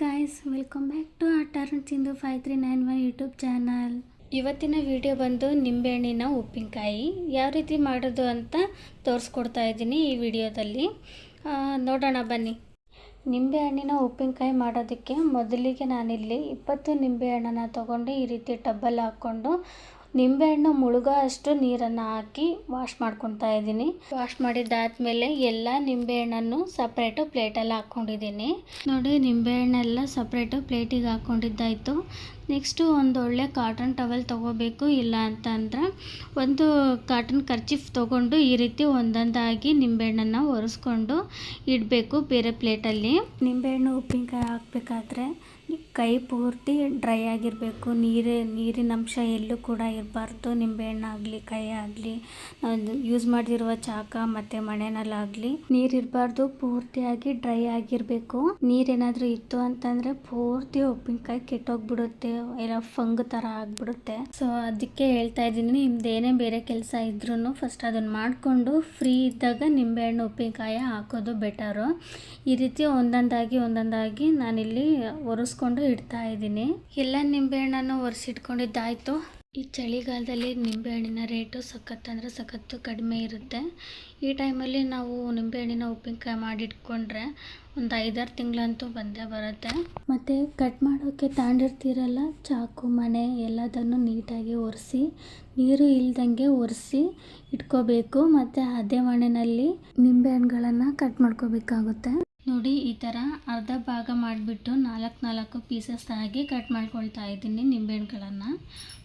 Guys welcome back to turn Chindu five three nine one YouTube channel ಇವತ್ತಿನ video ಬಂದು ನಿಂಬೆಹಣ್ಣಿನ ಉಪ್ಪಿನಕಾಯಿ. ಯಾವ ರೀತಿ ಮಾಡೋದು ಅಂತ ತೋರಿಸ್ಕೊಡ್ತಾ ಇದ್ದೀನಿ ಈ ವಿಡಿಯೋದಲ್ಲಿ. ನೋಡೋಣ, ಬನ್ನಿ. ನಿಂಬೆಹಣ್ಣಿನ ಉಪ್ಪಿನಕಾಯಿ ಮಾಡೋದಕ್ಕೆ ಮೊದಲಿಗೆ ನಾನಿಲ್ಲಿ ಇಪ್ಪತ್ತು ನಿಂಬೆಹಣ್ಣನ್ನು ತೊಗೊಂಡು ಈ ರೀತಿ ಟಬ್ಬಲ್ಲಿ ಹಾಕ್ಕೊಂಡು ನಿಂಬೆಹಣ್ಣು ಮುಳುಗೋ ಅಷ್ಟು ನೀರನ್ನು ಹಾಕಿ ವಾಶ್ ಮಾಡ್ಕೊತಾ ಇದ್ದೀನಿ. ವಾಶ್ ಮಾಡಿದ್ದಾದ್ಮೇಲೆ ಎಲ್ಲ ನಿಂಬೆಹಣ್ಣನ್ನು ಸಪ್ರೇಟು ಪ್ಲೇಟಲ್ಲಿ ಹಾಕ್ಕೊಂಡಿದ್ದೀನಿ ನೋಡಿ ನಿಂಬೆಹಣ್ಣೆಲ್ಲ ಸಪ್ರೇಟು ಪ್ಲೇಟಿಗೆ ಹಾಕ್ಕೊಂಡಿದ್ದಾಯಿತು ನೆಕ್ಸ್ಟು ಒಂದು ಒಳ್ಳೆ ಕಾಟನ್ ಟವೆಲ್ ತೊಗೋಬೇಕು, ಇಲ್ಲ ಅಂತಂದ್ರೆ ಒಂದು ಕಾಟನ್ ಕರ್ಚಿಫ್ ತೊಗೊಂಡು ಈ ರೀತಿ ಒಂದೊಂದಾಗಿ ನಿಂಬೆಹಣ್ಣನ್ನು ಒರೆಸ್ಕೊಂಡು ಇಡಬೇಕು ಬೇರೆ ಪ್ಲೇಟಲ್ಲಿ ನಿಂಬೆಹಣ್ಣು ಉಪ್ಪಿನಕಾಯಿ ಹಾಕಬೇಕಾದ್ರೆ ಕೈ ಪೂರ್ತಿ ಡ್ರೈ ಆಗಿರಬೇಕು. ನೀರು, ನೀರಿನ ಅಂಶ ಎಲ್ಲೂ ಕೂಡ ಇರಬಾರ್ದು. ನಿಂಬೆಹಣ್ಣಾಗಲಿ ಕೈ ಆಗಲಿ ಯೂಸ್ ಮಾಡಿರುವ ಚಾಕ ಮತ್ತು ಮಣೆನಲ್ಲಾಗಲಿ ನೀರು ಇರಬಾರ್ದು. ಪೂರ್ತಿಯಾಗಿ ಡ್ರೈ ಆಗಿರಬೇಕು. ನೀರೇನಾದರೂ ಇತ್ತು ಅಂತಂದರೆ ಪೂರ್ತಿ ಉಪ್ಪಿನಕಾಯಿ ಕೆಟ್ಟೋಗ್ಬಿಡುತ್ತೆ. ಎಲ್ಲ ಫಂಗ್ ಥರ ಆಗಿಬಿಡುತ್ತೆ. ಸೊ ಅದಕ್ಕೆ ಹೇಳ್ತಾ ಇದ್ದೀನಿ, ನಿಮ್ದು ಏನೇ ಬೇರೆ ಕೆಲಸ ಇದ್ರೂ ಫಸ್ಟ್ ಅದನ್ನು ಮಾಡಿಕೊಂಡು ಫ್ರೀ ಇದ್ದಾಗ ನಿಂಬೆಹಣ್ಣು, ಉಪ್ಪಿನಕಾಯಿ ಹಾಕೋದು ಬೆಟರು ಈ ರೀತಿ ಒಂದೊಂದಾಗಿ ಒಂದೊಂದಾಗಿ ನಾನಿಲ್ಲಿ ಒರೆಸ್ಕೊಂಡು ಇಡ್ತಾ ಇದ್ದೀನಿ. ಎಲ್ಲ ನಿಂಬೆಹಣ್ಣನ್ನು ಒರೆಸಿಟ್ಕೊಂಡಿದ್ದಾಯಿತು. ಈ ಚಳಿಗಾಲದಲ್ಲಿ ನಿಂಬೆಹಣ್ಣಿನ ರೇಟು ಸಖತ್ ಅಂದರೆ ಸಖತ್ತು ಕಡಿಮೆ ಇರುತ್ತೆ. ಈ ಟೈಮಲ್ಲಿ ನಾವು ನಿಂಬೆಹಣ್ಣಿನ ಉಪ್ಪಿನಕಾಯಿ ಮಾಡಿಟ್ಕೊಂಡ್ರೆ ಒಂದು ಐದಾರು ತಿಂಗಳಂತೂ ಬಂದೇ ಬರುತ್ತೆ. ಮತ್ತು ಕಟ್ ಮಾಡೋಕ್ಕೆ ತಾಂಡಿರ್ತೀರಲ್ಲ, ಚಾಕು, ಮನೆ ಎಲ್ಲದನ್ನು ನೀಟಾಗಿ ಒರೆಸಿ, ನೀರು ಇಲ್ದಂಗೆ ಒರೆಸಿ ಇಟ್ಕೋಬೇಕು. ಮತ್ತು ಅದೇ ಮಣ್ಣಿನಲ್ಲಿ ನಿಂಬೆಹಣ್ಣುಗಳನ್ನು ಕಟ್ ಮಾಡ್ಕೋಬೇಕಾಗುತ್ತೆ. ನೋಡಿ, ಈ ಥರ ಅರ್ಧ ಭಾಗ ಮಾಡಿಬಿಟ್ಟು ನಾಲ್ಕು ನಾಲ್ಕು ಪೀಸಸ್ ಆಗಿ ಕಟ್ ಮಾಡ್ಕೊಳ್ತಾ ಇದ್ದೀನಿ ನಿಂಬೆಹಣ್ಣುಗಳನ್ನು.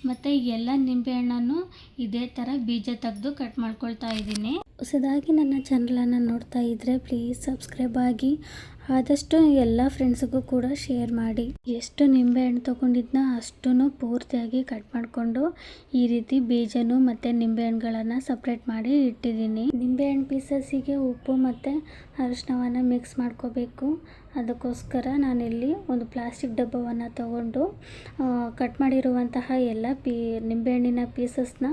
ಮತ್ತು ಎಲ್ಲ ನಿಂಬೆಹಣ್ಣನ್ನು ಇದೇ ಥರ ಬೀಜ ತೆಗೆದು ಕಟ್ ಮಾಡ್ಕೊಳ್ತಾ ಇದ್ದೀನಿ. ಹೊಸದಾಗಿ ನನ್ನ ಚಾನಲನ್ನು ನೋಡ್ತಾ ಇದ್ದರೆ ಪ್ಲೀಸ್ ಸಬ್ಸ್ಕ್ರೈಬ್ ಆಗಿ. ಆದಷ್ಟು ಎಲ್ಲ ಫ್ರೆಂಡ್ಸಿಗೂ ಕೂಡ ಶೇರ್ ಮಾಡಿ. ಎಷ್ಟು ನಿಂಬೆಹಣ್ಣು ತೊಗೊಂಡಿದ್ನ ಅಷ್ಟೂ ಪೂರ್ತಿಯಾಗಿ ಕಟ್ ಮಾಡಿಕೊಂಡು ಈ ರೀತಿ ಬೀಜನು ಮತ್ತು ನಿಂಬೆಹಣ್ಣುಗಳನ್ನು ಸಪ್ರೇಟ್ ಮಾಡಿ ಇಟ್ಟಿದ್ದೀನಿ. ನಿಂಬೆಹಣ್ಣು ಪೀಸಸ್ಸಿಗೆ ಉಪ್ಪು ಮತ್ತು ಅರಿಶಿನವನ್ನು ಮಿಕ್ಸ್ ಮಾಡ್ಕೋಬೇಕು. ಅದಕ್ಕೋಸ್ಕರ ನಾನಿಲ್ಲಿ ಒಂದು ಪ್ಲಾಸ್ಟಿಕ್ ಡಬ್ಬವನ್ನು ತಗೊಂಡು ಕಟ್ ಮಾಡಿರುವಂತಹ ಎಲ್ಲ ಪೀ, ನಿಂಬೆಹಣ್ಣಿನ ಪೀಸಸ್ನ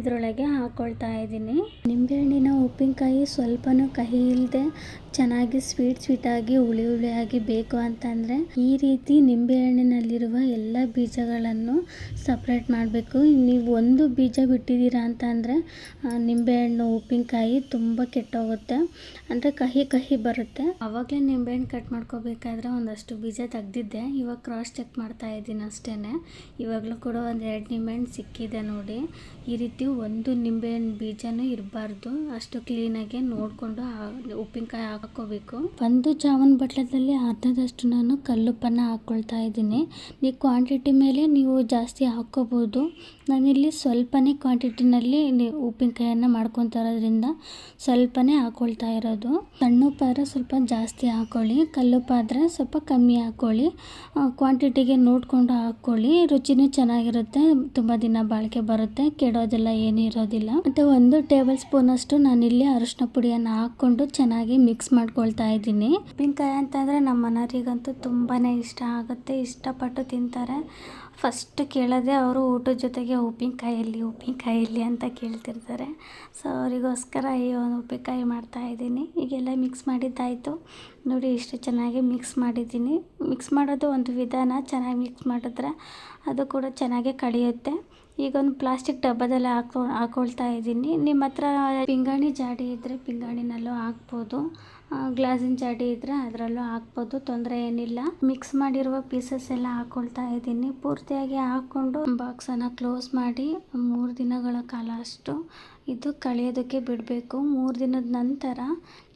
ಇದರೊಳಗೆ ಹಾಕ್ಕೊಳ್ತಾ ಇದ್ದೀನಿ. ನಿಂಬೆಹಣ್ಣಿನ ಉಪ್ಪಿನಕಾಯಿ ಸ್ವಲ್ಪನೂ ಕಹಿ ಇಲ್ಲದೆ ಚೆನ್ನಾಗಿ ಸ್ವೀಟ್ ಸ್ವೀಟಾಗಿ, ಹುಳಿ ಹುಳಿಯಾಗಿ ಬೇಕು ಅಂತಂದರೆ ಈ ರೀತಿ ನಿಂಬೆಹಣ್ಣಿನಲ್ಲಿರುವ ಎಲ್ಲ ಬೀಜಗಳನ್ನು ಸಪ್ರೇಟ್ ಮಾಡಬೇಕು. ನೀವು ಒಂದು ಬೀಜ ಬಿಟ್ಟಿದ್ದೀರಾ ಅಂತ ಅಂದರೆ ನಿಂಬೆಹಣ್ಣು, ಉಪ್ಪಿನಕಾಯಿ ತುಂಬ ಕೆಟ್ಟೋಗುತ್ತೆ. ಅಂದರೆ ಕಹಿ ಕಹಿ ಬರುತ್ತೆ. ಆವಾಗಲೇ ನಿಂಬೆಹಣ್ಣು ಕಟ್ ಮಾಡ್ಕೋಬೇಕಾದ್ರೆ ಒಂದಷ್ಟು ಬೀಜ ತೆಗ್ದಿದ್ದೆ. ಇವಾಗ ಕ್ರಾಸ್ ಚೆಕ್ ಮಾಡ್ತಾ ಇದ್ದೀನಿ ಅಷ್ಟೇ ಇವಾಗಲೂ ಕೂಡ ಒಂದು ಎರಡು ನಿಂಬೆಹಣ್ಣು ಸಿಕ್ಕಿದೆ ನೋಡಿ. ಈ ರೀತಿ ಒಂದು ನಿಂಬೆಹಣ್ಣು ಬೀಜನೂ ಇರಬಾರ್ದು. ಅಷ್ಟು ಕ್ಲೀನಾಗಿ ನೋಡಿಕೊಂಡು ಉಪ್ಪಿನಕಾಯಿ ಹಾಕೋಬೇಕು. ಒಂದು ಚಾವನ್ ಬಟ್ಲದಲ್ಲಿ ಅರ್ಧದಷ್ಟು ನಾನು ಕಲ್ಲುಪ್ಪನ್ನು ಹಾಕ್ಕೊಳ್ತಾ ಇದ್ದೀನಿ. ನೀವು ಕ್ವಾಂಟಿಟಿ ಮೇಲೆ ನೀವು ಜಾಸ್ತಿ ಹಾಕ್ಕೋಬೋದು ನಾನಿಲ್ಲಿ ಸ್ವಲ್ಪನೇ ಕ್ವಾಂಟಿಟಿನಲ್ಲಿ ಉಪ್ಪಿನಕಾಯನ್ನು ಮಾಡ್ಕೊತಾ ಇರೋದ್ರಿಂದ ಸ್ವಲ್ಪನೇ ಹಾಕ್ಕೊಳ್ತಾ ಇರೋದು. ಸಣ್ಣ ಉಪ್ಪಾರ ಸ್ವಲ್ಪ ಜಾಸ್ತಿ ಹಾಕ್ಕೊಳ್ಳಿ ಕಲ್ಲುಪ್ಪಾದರೆ ಸ್ವಲ್ಪ ಕಮ್ಮಿ ಹಾಕ್ಕೊಳ್ಳಿ ಕ್ವಾಂಟಿಟಿಗೆ ನೋಡಿಕೊಂಡು ಹಾಕ್ಕೊಳ್ಳಿ ರುಚಿನೂ ಚೆನ್ನಾಗಿರುತ್ತೆ. ತುಂಬ ದಿನ ಬಾಳಿಕೆ ಬರುತ್ತೆ. ಕೆಡೋದೆಲ್ಲ ಏನೂ ಇರೋದಿಲ್ಲ. ಮತ್ತು ಒಂದು ಟೇಬಲ್ ಸ್ಪೂನಷ್ಟು ಇಲ್ಲಿ ಅರಿಶಿನ ಪುಡಿಯನ್ನು ಹಾಕ್ಕೊಂಡು ಚೆನ್ನಾಗಿ ಮಿಕ್ಸ್ ಮಾಡ್ಕೊಳ್ತಾ ಇದ್ದೀನಿ. ಉಪ್ಪಿನಕಾಯಿ ಅಂತಂದರೆ ನಮ್ಮ ಮನೆಯವರಿಗಂತೂ ತುಂಬಾ ಇಷ್ಟ ಆಗುತ್ತೆ. ಇಷ್ಟಪಟ್ಟು ತಿಂತಾರೆ. ಫಸ್ಟ್ ಕೇಳೋದೇ ಅವರು ಊಟದ ಜೊತೆಗೆ ಉಪ್ಪಿನಕಾಯಲ್ಲಿ ಉಪ್ಪಿನಕಾಯಲ್ಲಿ ಅಂತ ಕೇಳ್ತಿರ್ತಾರೆ. ಸೊ ಅವರಿಗೋಸ್ಕರ ಈ ಒಂದು ಉಪ್ಪಿನಕಾಯಿ ಮಾಡ್ತಾ ಇದ್ದೀನಿ. ಈಗೆಲ್ಲ ಮಿಕ್ಸ್ ಮಾಡಿದ್ದಾಯಿತು. ನೋಡಿ, ಇಷ್ಟು ಚೆನ್ನಾಗಿ ಮಿಕ್ಸ್ ಮಾಡಿದ್ದೀನಿ. ಮಿಕ್ಸ್ ಮಾಡೋದು ಒಂದು ವಿಧಾನ, ಚೆನ್ನಾಗಿ ಮಿಕ್ಸ್ ಮಾಡಿದ್ರೆ ಅದು ಕೂಡ ಚೆನ್ನಾಗಿ ಕಳಿಯುತ್ತೆ. ಈಗ ಒಂದು ಪ್ಲಾಸ್ಟಿಕ್ ಡಬ್ಬದಲ್ಲಿ ಹಾಕೊ, ಹಾಕೊಳ್ತಾ ಇದ್ದೀನಿ. ನಿಮ್ಮ ಹತ್ರ ಪಿಂಗಾಣಿ ಜಾಡಿ ಇದ್ದರೆ ಪಿಂಗಾಣಿನಲ್ಲೂ ಹಾಕ್ಬೋದು. ಗ್ಲಾಸಿನ ಜಾಡಿ ಇದ್ರೆ ಅದರಲ್ಲೂ ಹಾಕ್ಬೋದು, ತೊಂದರೆ ಏನಿಲ್ಲ. ಮಿಕ್ಸ್ ಮಾಡಿರುವ ಪೀಸಸ್ ಎಲ್ಲ ಹಾಕೊಳ್ತಾ ಇದ್ದೀನಿ. ಪೂರ್ತಿಯಾಗಿ ಹಾಕ್ಕೊಂಡು ಬಾಕ್ಸನ್ನು ಕ್ಲೋಸ್ ಮಾಡಿ, ಮೂರು ದಿನಗಳ ಕಾಲ ಅಷ್ಟು ಇದು ಕಳೆಯೋದಕ್ಕೆ ಬಿಡಬೇಕು. ಮೂರು ದಿನದ ನಂತರ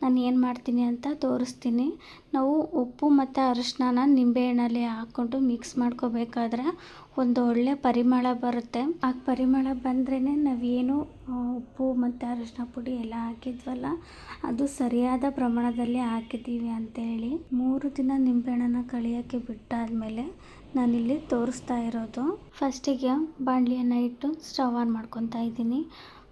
ನಾನು ಏನು ಮಾಡ್ತೀನಿ ಅಂತ ತೋರಿಸ್ತೀನಿ. ನಾವು ಉಪ್ಪು ಮತ್ತು ಅರಿಶಿನ ನಿಂಬೆಹಣ್ಣಲ್ಲಿ ಹಾಕ್ಕೊಂಡು ಮಿಕ್ಸ್ ಮಾಡ್ಕೋಬೇಕಾದ್ರೆ ಒಂದು ಒಳ್ಳೆ ಪರಿಮಳ ಬರುತ್ತೆ. ಆ ಪರಿಮಳ ಬಂದ್ರೇ ನಾವೇನು ಉಪ್ಪು ಮತ್ತು ಅರಿಶಿನ ಪುಡಿ ಎಲ್ಲ ಹಾಕಿದ್ವಲ್ಲ, ಅದು ಸರಿಯಾದ ಪ್ರಮಾಣದಲ್ಲಿ ಹಾಕಿದ್ದೀವಿ ಅಂತೇಳಿ. ಮೂರು ದಿನ ನಿಂಬೆಹಣ್ಣನ್ನು ಕಳಿಯೋಕ್ಕೆ ಬಿಟ್ಟಾದಮೇಲೆ ನಾನಿಲ್ಲಿ ತೋರಿಸ್ತಾ ಇರೋದು. ಫಸ್ಟಿಗೆ ಬಾಣಲಿಯನ್ನು ಇಟ್ಟು ಸ್ಟವ್ ಆನ್ ಮಾಡ್ಕೊತಾ ಇದ್ದೀನಿ.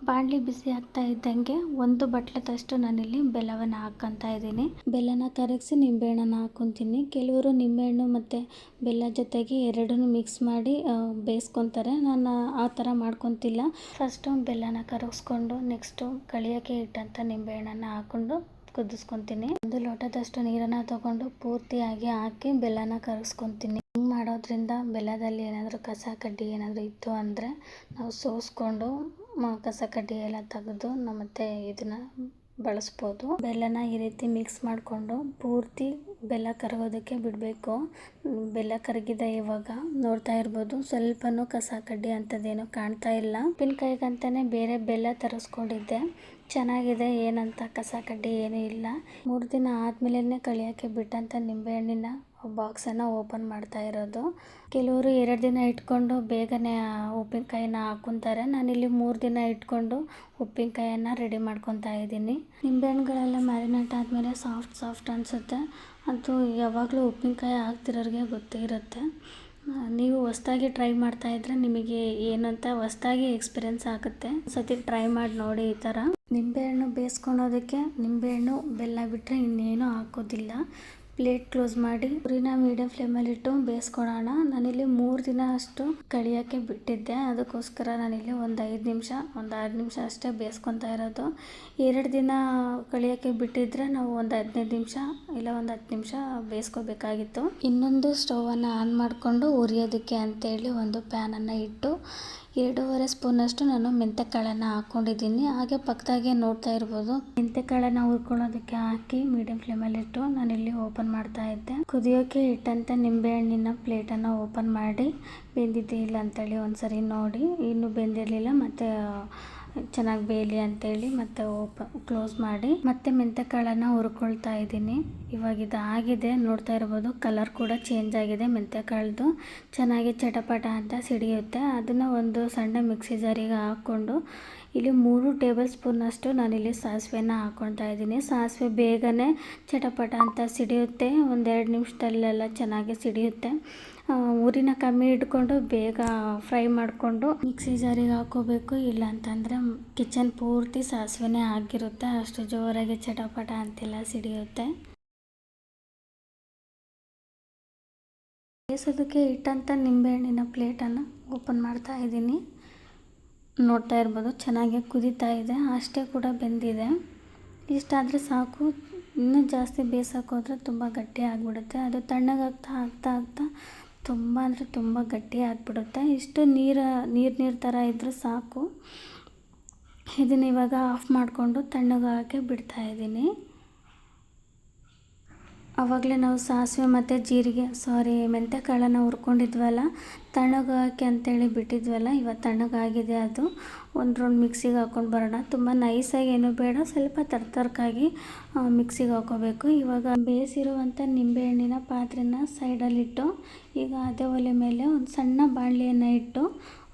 ಬಾಣಲಿ ಬಿಸಿ ಆಗ್ತಾ ಇದ್ದಂಗೆ ಒಂದು ಬಟ್ಲದಷ್ಟು ನಾನಿಲ್ಲಿ ಬೆಲ್ಲವನ್ನು ಹಾಕ್ಕೊತಾ ಇದ್ದೀನಿ. ಬೆಲ್ಲನ ಕರಗಿಸಿ ನಿಂಬೆಹಣ್ಣನ್ನು ಹಾಕ್ಕೊತೀನಿ. ಕೆಲವರು ನಿಂಬೆಹಣ್ಣು ಮತ್ತು ಬೆಲ್ಲ ಜೊತೆಗೆ ಎರಡನ್ನೂ ಮಿಕ್ಸ್ ಮಾಡಿ ಬೇಯಿಸ್ಕೊತಾರೆ. ನಾನು ಆ ಥರ ಮಾಡ್ಕೊತಿಲ್ಲ. ಫಸ್ಟು ಬೆಲ್ಲನ ಕರಗಿಸ್ಕೊಂಡು, ನೆಕ್ಸ್ಟು ಕಳಿಯೋಕೆ ಇಟ್ಟಂಥ ನಿಂಬೆಹಣ್ಣನ್ನು ಹಾಕ್ಕೊಂಡು ಕುದಿಸ್ಕೊತೀನಿ. ಒಂದು ಲೋಟದಷ್ಟು ನೀರನ್ನು ತಗೊಂಡು ಪೂರ್ತಿಯಾಗಿ ಹಾಕಿ ಬೆಲ್ಲನ ಕರಗಿಸ್ಕೊತೀನಿ. ಹಿಂಗೆ ಮಾಡೋದ್ರಿಂದ ಬೆಲ್ಲದಲ್ಲಿ ಏನಾದರೂ ಕಸ ಕಡ್ಡಿ ಏನಾದರೂ ಇತ್ತು ಅಂದರೆ ನಾವು ಸೋಸ್ಕೊಂಡು ಕಸ ಕಡ್ಡಿ ಎಲ್ಲ ತೆಗೆದು ನಾವು ಮತ್ತೆ ಇದನ್ನ ಬಳಸ್ಬೋದು. ಬೆಲ್ಲನ ಈ ರೀತಿ ಮಿಕ್ಸ್ ಮಾಡಿಕೊಂಡು ಪೂರ್ತಿ ಬೆಲ್ಲ ಕರಗೋದಕ್ಕೆ ಬಿಡಬೇಕು. ಬೆಲ್ಲ ಕರಗಿದೆ ಇವಾಗ ನೋಡ್ತಾ ಇರ್ಬೋದು, ಸ್ವಲ್ಪನೂ ಕಸ ಕಡ್ಡಿ ಅಂಥದ್ದೇನು ಕಾಣ್ತಾ ಇಲ್ಲ. ಉಪ್ಪಿನಕಾಯಿಗಂತಾನೆ ಬೇರೆ ಬೆಲ್ಲ ತರಿಸ್ಕೊಂಡಿದ್ದೆ. ಚೆನ್ನಾಗಿದೆ, ಏನಂತ ಕಸ ಕಡ್ಡಿ ಏನೂ ಇಲ್ಲ. ಮೂರು ದಿನ ಆದಮೇಲೆ ಕಳಿಯೋಕ್ಕೆ ಬಿಟ್ಟಂಥ ನಿಂಬೆಹಣ್ಣಿನ ಬಾಕ್ಸನ್ನು ಓಪನ್ ಮಾಡ್ತಾ ಇರೋದು. ಕೆಲವರು ಎರಡು ದಿನ ಇಟ್ಕೊಂಡು ಬೇಗನೆ ಉಪ್ಪಿನಕಾಯಿನ ಹಾಕ್ಕೊಂತಾರೆ. ನಾನಿಲ್ಲಿ ಮೂರು ದಿನ ಇಟ್ಕೊಂಡು ಉಪ್ಪಿನಕಾಯನ್ನು ರೆಡಿ ಮಾಡ್ಕೊತಾ ಇದ್ದೀನಿ. ನಿಂಬೆಹಣ್ಣುಗಳೆಲ್ಲ ಮ್ಯಾರಿನೇಟ್ ಆದಮೇಲೆ ಸಾಫ್ಟ್ ಸಾಫ್ಟ್ ಅನಿಸುತ್ತೆ. ಅದು ಯಾವಾಗಲೂ ಉಪ್ಪಿನಕಾಯಿ ಹಾಕ್ತಿರೋರಿಗೆ ಗೊತ್ತೇ ಇರುತ್ತೆ. ನೀವು ಹೊಸ್ದಾಗಿ ಟ್ರೈ ಮಾಡ್ತಾ ಇದ್ರೆ ನಿಮಗೆ ಏನಂತ ಹೊಸ್ದಾಗಿ ಎಕ್ಸ್ಪೀರಿಯನ್ಸ್ ಆಗುತ್ತೆ. ಸತಿ ಟ್ರೈ ಮಾಡಿ ನೋಡಿ ಈ ಥರ. ನಿಂಬೆಹಣ್ಣು ಬೇಯಿಸ್ಕೊಳೋದಕ್ಕೆ ನಿಂಬೆಹಣ್ಣು ಬೆಲ್ಲ ಬಿಟ್ಟರೆ ಇನ್ನೇನು ಹಾಕೋದಿಲ್ಲ. ಪ್ಲೇಟ್ ಕ್ಲೋಸ್ ಮಾಡಿ ಉರಿನ ಮೀಡಿಯಂ ಫ್ಲೇಮಲ್ಲಿಟ್ಟು ಬೇಯಿಸ್ಕೊಳೋಣ ನಾನಿಲ್ಲಿ ಮೂರು ದಿನ ಅಷ್ಟು ಕಳಿಯೋಕ್ಕೆ ಬಿಟ್ಟಿದ್ದೆ. ಅದಕ್ಕೋಸ್ಕರ ನಾನಿಲ್ಲಿ ಒಂದು ಐದು ನಿಮಿಷ, ಒಂದು ಆರು ನಿಮಿಷ ಅಷ್ಟೇ ಬೇಯಿಸ್ಕೊತಾ ಇರೋದು. ಎರಡು ದಿನ ಕಳಿಯೋಕ್ಕೆ ಬಿಟ್ಟಿದ್ರೆ ನಾವು ಒಂದು ಹದಿನೈದು ನಿಮಿಷ ಇಲ್ಲ ಒಂದು ಹತ್ತು ನಿಮಿಷ ಬೇಯಿಸ್ಕೋಬೇಕಾಗಿತ್ತು. ಇನ್ನೊಂದು ಸ್ಟವನ್ನು ಆನ್ ಮಾಡಿಕೊಂಡು ಉರಿಯೋದಕ್ಕೆ ಅಂತೇಳಿ ಒಂದು ಪ್ಯಾನನ್ನು ಇಟ್ಟು ಎರಡೂವರೆ ಸ್ಪೂನಷ್ಟು ನಾನು ಮೆಂತೆಕಾಳನ್ನು ಹಾಕ್ಕೊಂಡಿದ್ದೀನಿ. ಹಾಗೆ ಪಕ್ಕದಾಗೆ ನೋಡ್ತಾ ಇರ್ಬೋದು. ಮೆಂತೆಕಾಳನ್ನು ಹುರ್ಕೊಳ್ಳೋದಕ್ಕೆ ಹಾಕಿ ಮೀಡಿಯಂ ಫ್ಲೇಮಲ್ಲಿಟ್ಟು ನಾನಿಲ್ಲಿ ಓಪನ್ ಮಾಡ್ತಾ ಇದ್ದೆ. ಕುದಿಯೋಕೆ ಇಟ್ಟಂತ ನಿಂಬೆಹಣ್ಣಿನ ಪ್ಲೇಟನ್ನು ಓಪನ್ ಮಾಡಿ ಬೆಂದಿದ್ದೇ ಇಲ್ಲ ಅಂತೇಳಿ ಒಂದ್ಸರಿ ನೋಡಿ. ಇನ್ನು ಬೆಂದಿರಲಿಲ್ಲ, ಮತ್ತು ಚೆನ್ನಾಗಿ ಬೇಯಲಿ ಅಂತೇಳಿ ಮತ್ತೆ ಓಪ ಕ್ಲೋಸ್ ಮಾಡಿ ಮತ್ತೆ ಮೆಂತೆಕಾಳನ್ನು ಹುರ್ಕೊಳ್ತಾ ಇದ್ದೀನಿ. ಇವಾಗ ಇದು ಆಗಿದೆ, ನೋಡ್ತಾ ಇರ್ಬೋದು ಕಲರ್ ಕೂಡ ಚೇಂಜ್ ಆಗಿದೆ ಮೆಂತೆಕಾಳ್ದು ಚೆನ್ನಾಗಿ ಚಟಪಟ ಅಂತ ಸಿಡಿಯುತ್ತೆ. ಅದನ್ನು ಒಂದು ಸಣ್ಣ ಮಿಕ್ಸಿ ಜಾರಿಗೆ ಹಾಕ್ಕೊಂಡು ಇಲ್ಲಿ ಮೂರು ಟೇಬಲ್ ಸ್ಪೂನಷ್ಟು ನಾನಿಲ್ಲಿ ಸಾಸಿವೆನ ಹಾಕ್ಕೊಳ್ತಾ ಇದ್ದೀನಿ. ಸಾಸಿವೆ ಬೇಗನೆ ಚಟಪಟ ಅಂತ ಸಿಡಿಯುತ್ತೆ. ಒಂದೆರಡು ನಿಮಿಷದಲ್ಲೆಲ್ಲ ಚೆನ್ನಾಗಿ ಸಿಡಿಯುತ್ತೆ. ಉರಿನ ಕಮ್ಮಿ ಇಟ್ಕೊಂಡು ಬೇಗ ಫ್ರೈ ಮಾಡಿಕೊಂಡು ಮಿಕ್ಸಿ ಜಾರಿಗೆ ಹಾಕೋಬೇಕು. ಇಲ್ಲ ಅಂತಂದರೆ ಕಿಚನ್ ಪೂರ್ತಿ ಸಾಸಿವೆನೇ ಆಗಿರುತ್ತೆ. ಅಷ್ಟು ಜೋರಾಗಿ ಚಟಪಟ ಅಂತೆಲ್ಲ, ಸಿಡಿಯುತ್ತೆ. ಬೇಯಿಸೋದಕ್ಕೆ ಇಟ್ಟಂಥ ನಿಂಬೆಹಣ್ಣಿನ ಪ್ಲೇಟನ್ನು ಓಪನ್ ಮಾಡ್ತಾ ಇದ್ದೀನಿ. ನೋಡ್ತಾ ಇರ್ಬೋದು, ಚೆನ್ನಾಗಿ ಕುದೀತಾ ಇದೆ. ಅಷ್ಟೇ ಕೂಡ ಬೆಂದಿದೆ. ಇಷ್ಟಾದರೆ ಸಾಕು. ಇನ್ನೂ ಜಾಸ್ತಿ ಬೇಯಿಸೋಕೆ ಹೋದರೆ ತುಂಬ ಗಟ್ಟಿ ಆಗಿಬಿಡುತ್ತೆ. ಅದು ತಣ್ಣಗಾಗ್ತಾ ಆಗ್ತಾ ಆಗ್ತಾ ತುಂಬ ಅಂದರೆ ತುಂಬ ಗಟ್ಟಿ ಆಗಿಬಿಡುತ್ತೆ. ಇಷ್ಟು ನೀರು ನೀರು ನೀರು ಥರ ಇದ್ದರೆ ಸಾಕು. ಇದನ್ನು ಇವಾಗ ಆಫ್ ಮಾಡಿಕೊಂಡು ತಣ್ಣಗಾಗಕ್ಕೆ ಬಿಡ್ತಾ ಇದ್ದೀನಿ. ಆವಾಗಲೇ ನಾವು ಸಾಸಿವೆ ಮತ್ತು ಜೀರಿಗೆ ಸಾರಿ ಮೆಂತೆಕಾಳನ್ನು ಹುರ್ಕೊಂಡಿದ್ವಲ್ಲ, ತಣ್ಣಗಾಕಿ ಅಂತೇಳಿ ಬಿಟ್ಟಿದ್ವಲ್ಲ, ಇವಾಗ ತಣ್ಣಗಾಗಿದೆ ಅದು. ಒಂದು ರೌಂಡ್ ಮಿಕ್ಸಿಗೆ ಹಾಕ್ಕೊಂಡು ಬರೋಣ. ತುಂಬ ನೈಸಾಗಿ ಏನು ಬೇಡ, ಸ್ವಲ್ಪ ತರ್ತರ್ಕಾಗಿ ಮಿಕ್ಸಿಗೆ ಹಾಕೋಬೇಕು. ಇವಾಗ ಬೇಯಿಸಿರುವಂಥ ನಿಂಬೆಹಣ್ಣಿನ ಪಾತ್ರೆನ ಸೈಡಲ್ಲಿಟ್ಟು, ಈಗ ಅದೇ ಒಲೆ ಮೇಲೆ ಒಂದು ಸಣ್ಣ ಬಾಣಲಿಯನ್ನು ಇಟ್ಟು,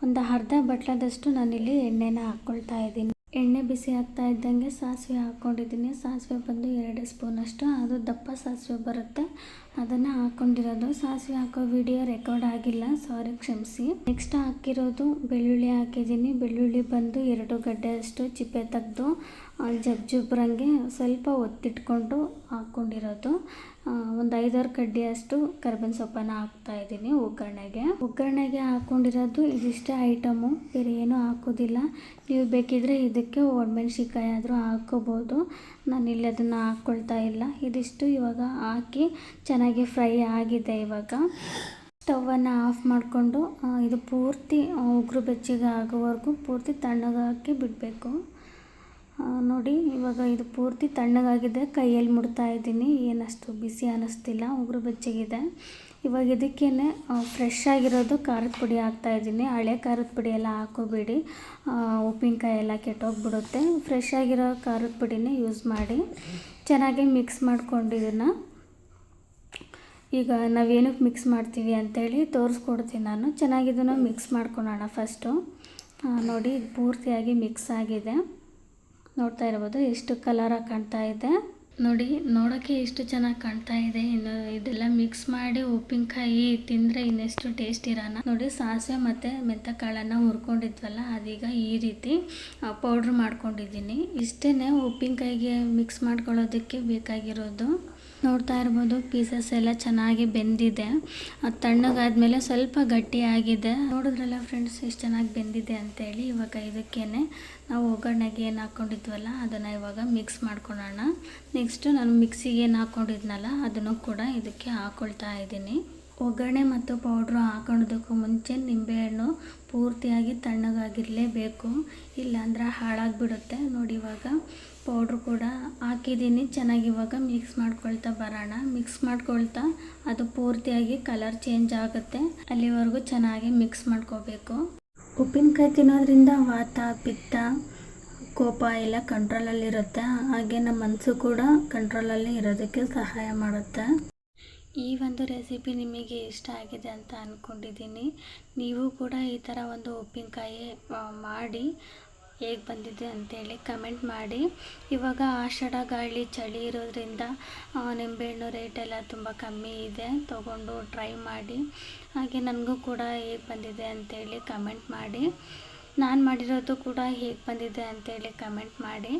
ಒಂದು ಅರ್ಧ ಬಟ್ಲದಷ್ಟು ನಾನಿಲ್ಲಿ ಎಣ್ಣೆನ ಹಾಕ್ಕೊಳ್ತಾ ಇದ್ದೀನಿ. ಎಣ್ಣೆ ಬಿಸಿ ಆಗ್ತಾ ಇದ್ದಂಗೆ ಸಾಸಿವೆ ಹಾಕ್ಕೊಂಡಿದ್ದೀನಿ ಸಾಸಿವೆ ಬಂದು ಎರಡು ಸ್ಪೂನಷ್ಟು ಅದು ದಪ್ಪ ಸಾಸಿವೆ ಬರುತ್ತೆ. ಅದನ್ನು ಹಾಕ್ಕೊಂಡಿರೋದು ಸಾಸಿವೆ ಹಾಕೋ ವಿಡಿಯೋ ರೆಕಾರ್ಡ್ ಆಗಿಲ್ಲ. ಸಾರಿ, ಕ್ಷಮಿಸಿ. ನೆಕ್ಸ್ಟ್ ಹಾಕಿರೋದು ಬೆಳ್ಳುಳ್ಳಿ ಹಾಕಿದ್ದೀನಿ. ಬೆಳ್ಳುಳ್ಳಿ ಬಂದು ಎರಡು ಗಡ್ಡೆಯಷ್ಟು ಚಿಪ್ಪೆ ತೆಗೆದು ಜಬ್ಜುಬ್ರಂಗೆ ಸ್ವಲ್ಪ ಒತ್ತಿಟ್ಕೊಂಡು ಹಾಕ್ಕೊಂಡಿರೋದು ಒಂದು ಐದಾರು ಕಡ್ಡಿಯಷ್ಟು ಕರ್ಬೇವಿನ ಸೊಪ್ಪನ್ನು ಹಾಕ್ತಾ ಇದ್ದೀನಿ ಒಗ್ಗರಣೆಗೆ. ಒಗ್ಗರಣೆಗೆ ಹಾಕ್ಕೊಂಡಿರೋದು ಇದಿಷ್ಟೇ ಐಟಮು, ಬೇರೆ ಏನೂ ಹಾಕೋದಿಲ್ಲ. ನೀವು ಬೇಕಿದ್ರೆ ಇದಕ್ಕೆ ಒಣಮೆಣ್ಸಿಕಾಯಿ ಆದರೂ ನಾನು ಇಲ್ಲಿ ಅದನ್ನು ಹಾಕ್ಕೊಳ್ತಾ ಇಲ್ಲ. ಇದಿಷ್ಟು ಇವಾಗ ಹಾಕಿ ಚೆನ್ನಾಗಿ ಫ್ರೈ ಆಗಿದೆ ಇವಾಗ. ಸ್ಟವನ್ನು ಆಫ್ ಮಾಡಿಕೊಂಡು ಇದು ಪೂರ್ತಿ ಉಗುರು ಬೆಚ್ಚಗೆ ಆಗೋವರೆಗೂ ಪೂರ್ತಿ ತಣ್ಣಗಾಕಿ ಬಿಡಬೇಕು. ನೋಡಿ, ಇವಾಗ ಇದು ಪೂರ್ತಿ ತಣ್ಣಗಾಗಿದೆ. ಕೈಯಲ್ಲಿ ಮುಡ್ತಾ ಇದ್ದೀನಿ. ಏನಷ್ಟು ಬಿಸಿ ಅನ್ನಿಸ್ತಿಲ್ಲ ಉಗುರು ಬೆಚ್ಚಗಿದೆ. ಇವಾಗ ಇದಕ್ಕೇ ಫ್ರೆಶ್ ಆಗಿರೋದು ಖಾರದ ಪುಡಿ ಹಾಕ್ತಾ ಇದ್ದೀನಿ. ಹಳೆ ಖಾರದ ಪುಡಿ ಎಲ್ಲ ಹಾಕೋಬೇಡಿ. ಉಪ್ಪಿನಕಾಯಿ ಎಲ್ಲ ಕೆಟ್ಟೋಗ್ಬಿಡುತ್ತೆ. ಫ್ರೆಶ್ ಆಗಿರೋ ಖಾರದ ಪುಡಿನೇ ಯೂಸ್ ಮಾಡಿ, ಚೆನ್ನಾಗಿ ಮಿಕ್ಸ್ ಮಾಡ್ಕೊಂಡು ಇದನ್ನು. ಈಗ ನಾವೇನಕ್ಕೆ ಮಿಕ್ಸ್ ಮಾಡ್ತೀವಿ ಅಂತೇಳಿ ತೋರಿಸ್ಕೊಡ್ತೀನಿ ನಾನು. ಚೆನ್ನಾಗಿದನ್ನು ಮಿಕ್ಸ್ ಮಾಡ್ಕೊಳೋಣ ಫಸ್ಟು ನೋಡಿ, ಪೂರ್ತಿಯಾಗಿ ಮಿಕ್ಸ್ ಆಗಿದೆ. ನೋಡ್ತಾ ಇರ್ಬೋದು ಎಷ್ಟು ಕಲರಾಗಿ ಕಾಣ್ತಾ ಇದೆ. ನೋಡಿ ನೋಡೋಕ್ಕೆ ಎಷ್ಟು ಚೆನ್ನಾಗಿ ಕಾಣ್ತಾ ಇದೆ. ಇನ್ನು ಇದೆಲ್ಲ ಮಿಕ್ಸ್ ಮಾಡಿ ಉಪ್ಪಿನಕಾಯಿ ತಿಂದರೆ ಇನ್ನೆಷ್ಟು ಟೇಸ್ಟ್ ಇರೋಣ. ನೋಡಿ, ಸಾಸಿವೆ ಮತ್ತು ಮೆಂತಕಾಳನ್ನು ಹುರ್ಕೊಂಡಿದ್ವಲ್ಲ, ಅದೀಗ ಈ ರೀತಿ ಪೌಡ್ರ್ ಮಾಡ್ಕೊಂಡಿದ್ದೀನಿ. ಇಷ್ಟೇ ಉಪ್ಪಿನಕಾಯಿಗೆ ಮಿಕ್ಸ್ ಮಾಡ್ಕೊಳ್ಳೋದಕ್ಕೆ ಬೇಕಾಗಿರೋದು. ನೋಡ್ತಾ ಇರ್ಬೋದು ಪೀಸಸ್ ಎಲ್ಲ ಚೆನ್ನಾಗಿ ಬೆಂದಿದೆ. ಅದು ತಣ್ಣಗಾದ್ಮೇಲೆ ಸ್ವಲ್ಪ ಗಟ್ಟಿಯಾಗಿದೆ. ನೋಡಿದ್ರಲ್ಲ ಫ್ರೆಂಡ್ಸ್ ಎಷ್ಟು ಚೆನ್ನಾಗಿ ಬೆಂದಿದೆ ಅಂತೇಳಿ ಇವಾಗ ಇದಕ್ಕೇ ನಾವು ಒಗ್ಗರಣೆಗೆ ಏನು ಹಾಕ್ಕೊಂಡಿದ್ವಲ್ಲ ಅದನ್ನು ಇವಾಗ ಮಿಕ್ಸ್ ಮಾಡ್ಕೊಳ್ಳೋಣ ನೆಕ್ಸ್ಟು ನಾನು ಮಿಕ್ಸಿಗೆ ಏನು ಹಾಕ್ಕೊಂಡಿದ್ನಲ್ಲ ಅದನ್ನು ಕೂಡ ಇದಕ್ಕೆ ಹಾಕ್ಕೊಳ್ತಾ ಇದ್ದೀನಿ. ಒಗ್ಗರಣೆ ಮತ್ತು ಪೌಡ್ರು ಹಾಕೊಳ್ಳೋದಕ್ಕೂ ಮುಂಚೆ ನಿಂಬೆಹಣ್ಣು ಪೂರ್ತಿಯಾಗಿ ತಣ್ಣಗಾಗಿರಲೇಬೇಕು. ಇಲ್ಲಾಂದ್ರೆ ಹಾಳಾಗಿಬಿಡುತ್ತೆ. ನೋಡಿ ಇವಾಗ ಪೌಡ್ರ್ ಕೂಡ ಹಾಕಿದ್ದೀನಿ. ಚೆನ್ನಾಗಿ ಇವಾಗ ಮಿಕ್ಸ್ ಮಾಡ್ಕೊಳ್ತಾ ಬರೋಣ. ಮಿಕ್ಸ್ ಮಾಡ್ಕೊಳ್ತಾ ಅದು ಪೂರ್ತಿಯಾಗಿ ಕಲರ್ ಚೇಂಜ್ ಆಗುತ್ತೆ. ಅಲ್ಲಿವರೆಗೂ ಚೆನ್ನಾಗಿ ಮಿಕ್ಸ್ ಮಾಡ್ಕೋಬೇಕು. ಉಪ್ಪಿನಕಾಯಿ ತಿನ್ನೋದ್ರಿಂದ ವಾತ, ಪಿತ್ತ, ಕೋಪ ಎಲ್ಲ ಕಂಟ್ರೋಲಲ್ಲಿರುತ್ತೆ ಹಾಗೆ ನಮ್ಮ ಮನಸ್ಸು ಕೂಡ ಕಂಟ್ರೋಲಲ್ಲಿ ಇರೋದಕ್ಕೆ ಸಹಾಯ ಮಾಡುತ್ತೆ. ಈ ಒಂದು ರೆಸಿಪಿ ನಿಮಗೆ ಇಷ್ಟ ಆಗಿದೆ ಅಂತ ಅಂದ್ಕೊಂಡಿದ್ದೀನಿ ನೀವು ಕೂಡ ಈ ಥರ ಒಂದು ಉಪ್ಪಿನಕಾಯಿ ಮಾಡಿ ಹೇಗೆ ಬಂದಿದೆ ಅಂತೇಳಿ ಕಮೆಂಟ್ ಮಾಡಿ. ಇವಾಗ ಆಷಾಢ ಗಾಳಿ ಚಳಿ ಇರೋದ್ರಿಂದ ನಿಂಬೆಹಣ್ಣು ರೇಟ್ ಎಲ್ಲ ತುಂಬ ಕಮ್ಮಿ ಇದೆ. ತೊಗೊಂಡು ಟ್ರೈ ಮಾಡಿ. ಹಾಗೆ ನನಗೂ ಕೂಡ ಹೇಗೆ ಬಂದಿದೆ ಅಂತೇಳಿ ಕಮೆಂಟ್ ಮಾಡಿ. ನಾನು ಮಾಡಿರೋದು ಕೂಡ ಹೇಗೆ ಬಂದಿದೆ ಅಂತೇಳಿ ಕಮೆಂಟ್ ಮಾಡಿ.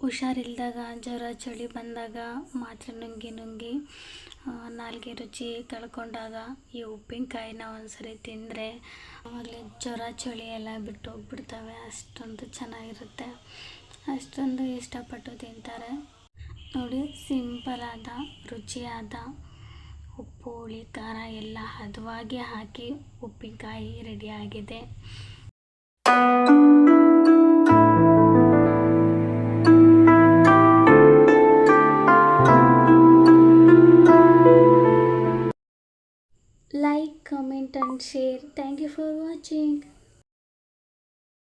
ಹುಷಾರಿಲ್ದಾಗ, ಜ್ವರ, ಚಳಿ ಬಂದಾಗ ಮಾತ್ರೆ ನುಂಗಿ ನುಂಗಿ ನಾಲ್ಗೆ ರುಚಿ ಕಳ್ಕೊಂಡಾಗ ಈ ಉಪ್ಪಿನಕಾಯಿನ ಒಂದ್ಸರಿ ತಿಂದರೆ ಆಮೇಲೆ ಜ್ವರ, ಚಳಿ ಎಲ್ಲ ಬಿಟ್ಟು ಹೋಗ್ಬಿಡ್ತವೆ. ಅಷ್ಟೊಂದು ಚೆನ್ನಾಗಿರುತ್ತೆ. ಅಷ್ಟೊಂದು ಇಷ್ಟಪಟ್ಟು ತಿಂತಾರೆ. ನೋಡಿ ಸಿಂಪಲಾದ ರುಚಿಯಾದ ಉಪ್ಪು, ಹುಳಿ, ಖಾರ ಎಲ್ಲ ಹದವಾಗಿ ಹಾಕಿ ಉಪ್ಪಿನಕಾಯಿ ರೆಡಿಯಾಗಿದೆ comment and share. Thank you for watching